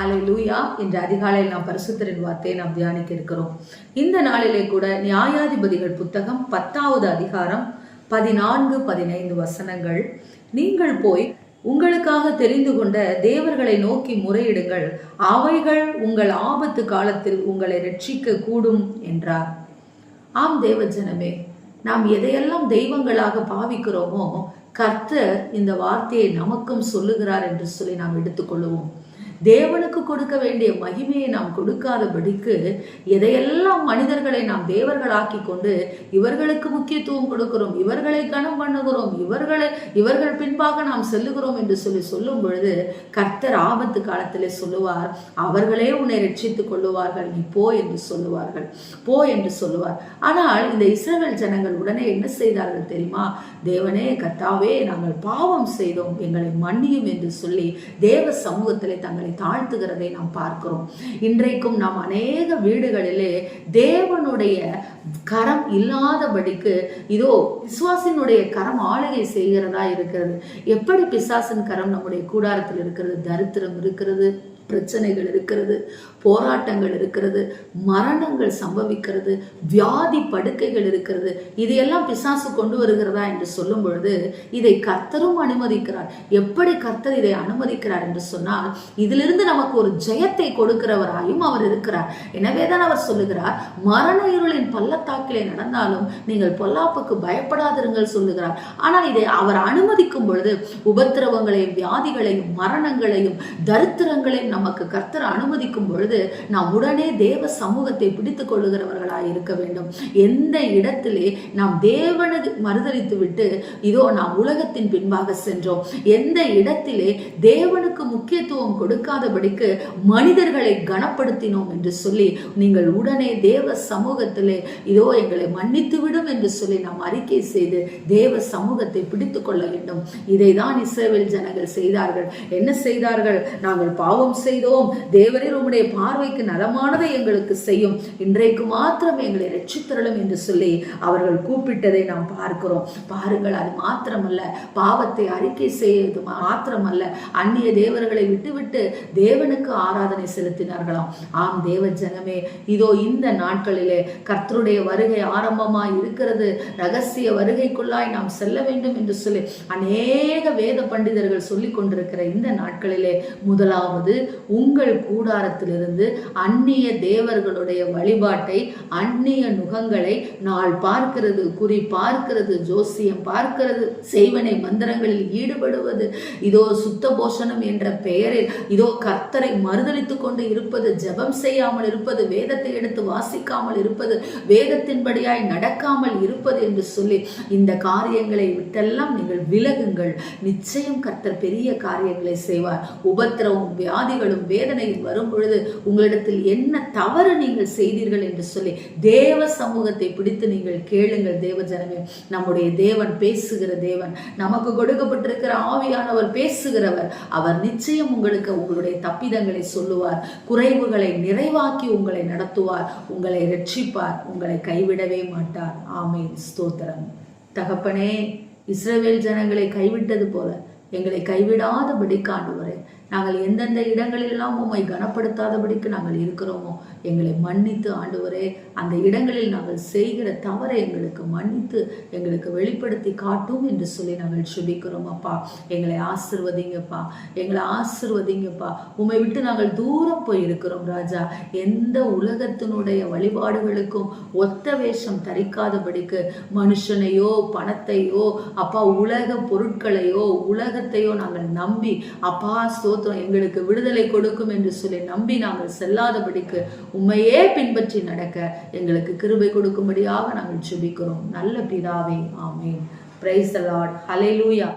ஹalleluya என்ற அதிகாலையில் நாம் பரிசுத்தரின் வார்த்தையை நாம் தியானிக்க இருக்கிறோம். இந்த நாளிலே கூட நியாயாதிபதிகள் புத்தகம் பத்தாவது அதிகாரம் பதினான்கு பதினைந்து வசனங்கள். நீங்கள் போய் உங்களுக்காக தெரிந்து கொண்ட தேவர்களை நோக்கி முறையிடுங்கள். அவைகள் உங்கள் ஆபத்து காலத்தில் உங்களை ரட்சிக்க கூடும் என்றார். ஆம் தேவஜனமே நாம் எதையெல்லாம் தெய்வங்களாக பாவிக்கிறோமோ கர்த்தர் இந்த வார்த்தையை நமக்கும் சொல்லுகிறார் என்று சொல்லி நாம் எடுத்துக்கொள்ளுவோம் தேவனுக்கு கொடுக்க வேண்டிய மகிமையை நாம் கொடுக்காதபடிக்கு எதையெல்லாம் மனிதர்களை நாம் தேவர்களாக்கி கொண்டு இவர்களுக்கு முக்கியத்துவம் கொடுக்கிறோம் இவர்களை கனம் பண்ணுகிறோம் இவர்களை இவர்கள் பின்பாக நாம் செல்லுகிறோம் என்று சொல்லி சொல்லும் பொழுது கர்த்தர் ஆபத்து காலத்திலே சொல்லுவார் அவர்களே உன்னை ரட்சித்துக் கொள்ளுவார்கள் நீ போ என்று சொல்லுவார்கள் போ என்று சொல்லுவார். ஆனால் இந்த இஸ்ரேல் ஜனங்கள் உடனே என்ன செய்தார்கள் தெரியுமா? தேவனே கர்த்தாவே நாங்கள் பாவம் செய்தோம் எங்களை மன்னியும் என்று சொல்லி தேவ சமூகத்திலே தங்களை தாழ்த்துகிறதை நாம் பார்க்கிறோம். இன்றைக்கும் நாம் அநேக வீடுகளிலே தேவனுடைய கரம் இல்லாதபடிக்கு இதோ விசுவாசினுடைய கரம் ஆளுகை செய்கிறதா இருக்கிறது. எப்படி பிசாசின் கரம் நம்முடைய கூடாரத்தில் இருக்கிறது தரித்திரம் இருக்கிறது? பிரச்சனைகள் இருக்கிறது போராட்டங்கள் இருக்கிறது மரணங்கள் சம்பவிக்கிறது வியாதி படுக்கைகள் இருக்கிறது இதையெல்லாம் பிசாசு கொண்டு வருகிறதா என்று சொல்லும் பொழுது இதை கர்த்தரும் அனுமதிக்கிறார். எப்படி கர்த்தர் இதை அனுமதிக்கிறார் என்று சொன்னால் இதிலிருந்து நமக்கு ஒரு ஜெயத்தை கொடுக்கிறவராயும் அவர் இருக்கிறார். எனவேதான் அவர் சொல்லுகிறார் மரண இருளின் பள்ளத்தாக்கிலே நடந்தாலும் நீங்கள் பொல்லாப்புக்கு பயப்படாதிருங்கள் சொல்லுகிறார். ஆனால் இதை அவர் அனுமதிக்கும் பொழுது உபத்திரவங்களையும் வியாதிகளையும் மரணங்களையும் தரித்திரங்களையும் நமக்கு கர்த்தர் அனுமதிக்கும் பொழுது நாம் உடனே தேவ சமூகத்தை பிடித்துக் கொள்ளுகிறவர்களாக இருக்க வேண்டும். எந்த இடத்திலே நாம் தேவனை மறுதளித்து விட்டு இதோ நாம் உலகத்தின் பின்பாக சென்றோம். எந்த இடத்திலே தேவனுக்கு முக்கியத்துவம் கொடுக்காதபடிக்கு மனிதர்களை கனப்படுத்தினோம் என்று சொல்லி நீங்கள் உடனே தேவ சமூகத்திலே இதோ எங்களை மன்னித்து விடும் என்று சொல்லி நாம் அறிக்கை செய்து தேவ சமூகத்தை பிடித்துக் கொள்ள வேண்டும். இதை தான் இஸ்ரவேல் ஜனங்கள் செய்தார்கள். என்ன செய்தார்கள்? நாங்கள் பாவம் செய்தோம். தேவரீர் உம்முடைய பார்வைக்கு நலமானதை எங்களுக்கு செய்யும். இன்றைக்கு மாத்திரம் எங்களை ரட்சித்தரலும் என்று சொல்லி அவர்கள் கூப்பிட்டதை நாம் பார்க்கிறோம். பாருங்கள் அது மாத்திரமல்ல. பாவத்தை அறிக்கை செய்வது மாத்திரமல்ல. அந்நிய தேவர்களை விட்டுவிட்டு தேவனுக்கு ஆராதனை செலுத்தினார்களாம். ஆம் தேவ ஜனமே இதோ இந்த நாட்களிலே கர்த்தருடைய வருகை ஆரம்பமாய் இருக்கிறது. ரகசிய வருகைக்குள்ளாய் நாம் செல்ல வேண்டும் என்று சொல்லி அநேக வேத பண்டிதர்கள் சொல்லிக் கொண்டிருக்கிற இந்த நாட்களிலே முதலாவது உங்கள் கூடாரத்திலிருந்து அந்நிய தேவர்களுடைய வழிபாட்டை அந்நிய நுகங்களை நாள் பார்க்கிறது குறி பார்க்கிறது ஜோசியம் பார்க்கிறது செய்வனை மந்திரங்களில் ஈடுபடுவது. இதோ சுத்த போஷணம் என்ற பெயரில் இதோ கர்த்தரை மறுதளித்துக் கொண்டு இருப்பது ஜெபம் செய்யாமல் இருப்பது வேதத்தை எடுத்து வாசிக்காமல் இருப்பது வேதத்தின்படியாய் நடக்காமல் இருப்பது என்று சொல்லி இந்த காரியங்களை விட்டெல்லாம் நீங்கள் விலகுங்கள். நிச்சயம் கர்த்தர் பெரிய காரியங்களை செய்வார். உபத்திரவும் காயங்களும் வேதனையும் வரும் பொழுது உங்களிடத்தில் என்ன தவறு நீங்கள் செய்தீர்கள் என்று சொல்லி தேவ சமூகத்தை பிடித்து நீங்கள் கேளுங்கள் தேவ ஜனமே. நம்முடைய தேவன் பேசுகிற தேவன் நமக்கு கொடுக்கப்பட்டிருக்கிற ஆவியானவர் பேசுகிறவர் அவர் நிச்சயம் உங்களுக்கு உங்களுடைய தப்பிதங்களை சொல்லுவார் குறைவுகளை நிறைவாக்கி உங்களை நடத்துவார் உங்களை ரட்சிப்பார் உங்களை கைவிடவே மாட்டார். ஆமை ஸ்தோத்திரம். தகப்பனே இஸ்ரவேல் ஜனங்களை கைவிட்டது போல எங்களை கைவிடாதபடி காண்டுவரே நாங்கள் எந்தெந்த இடங்களிலெல்லாம் உம்மை கனப்படுத்தாதபடிக்கு நாங்கள் இருக்கிறோமோ எங்களை மன்னித்து ஆண்டவரே அந்த இடங்களில் நாங்கள் செய்கிற தவறை எங்களுக்கு மன்னித்து எங்களுக்கு வெளிப்படுத்தி காட்டும் என்று சொல்லி நாங்கள் சுபிக்கிறோம் அப்பா. எங்களை ஆசிர்வதிங்கப்பா. எங்களை ஆசிர்வதிங்கப்பா. உம்மை விட்டு நாங்கள் தூரம் போயிருக்கிறோம் ராஜா. எந்த உலகத்தினுடைய வழிபாடுகளுக்கும் ஒத்த வேஷம் தரிக்காதபடிக்கு மனுஷனையோ பணத்தையோ அப்பா உலக பொருட்களையோ உலகத்தையோ நாங்கள் நம்பி அப்பா ஸ்தோத்திரம் எங்களுக்கு விடுதலை கொடுக்கும் என்று சொல்லி நம்பி நாங்கள் செல்லாதபடிக்கு உண்மையே பின்பற்றி நடக்க எங்களுக்கு கிருபை கொடுக்கும்படியாக நாங்கள் சுபிக்கிறோம் நல்ல பிதாவே ஆமேன். பிரைஸ் லார்ட் லூயா